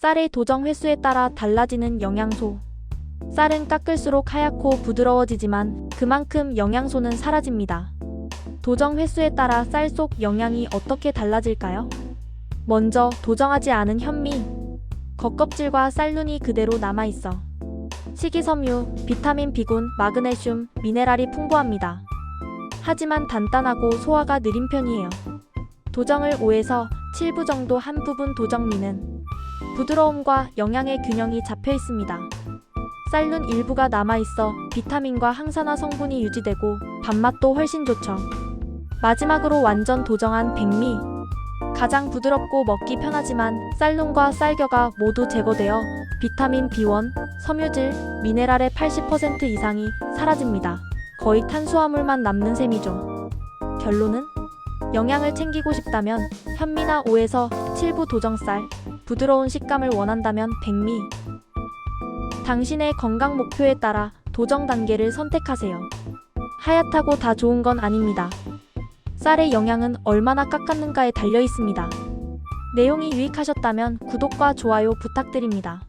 쌀의 도정 횟수에 따라 달라지는 영양소. 쌀은 깎을수록 하얗고 부드러워지지만 그만큼 영양소는 사라집니다. 도정 횟수에 따라 쌀 속 영양이 어떻게 달라질까요? 먼저 도정하지 않은 현미. 겉껍질과 쌀눈이 그대로 남아있어. 식이섬유, 비타민 B군, 마그네슘, 미네랄이 풍부합니다. 하지만 단단하고 소화가 느린 편이에요. 도정을 5에서 7부 정도 한 부분 도정미는 부드러움과 영양의 균형이 잡혀 있습니다. 쌀눈 일부가 남아있어 비타민과 항산화 성분이 유지되고 밥맛도 훨씬 좋죠. 마지막으로 완전 도정한 백미. 가장 부드럽고 먹기 편하지만 쌀눈과 쌀겨가 모두 제거되어 비타민 B1, 섬유질, 미네랄의 80% 이상이 사라집니다. 거의 탄수화물만 남는 셈이죠. 결론은 영양을 챙기고 싶다면 현미나 5에서 7부 도정쌀, 부드러운 식감을 원한다면 백미. 당신의 건강 목표에 따라 도정 단계를 선택하세요. 하얗다고 다 좋은 건 아닙니다. 쌀의 영양은 얼마나 깎았는가에 달려 있습니다. 내용이 유익하셨다면 구독과 좋아요 부탁드립니다.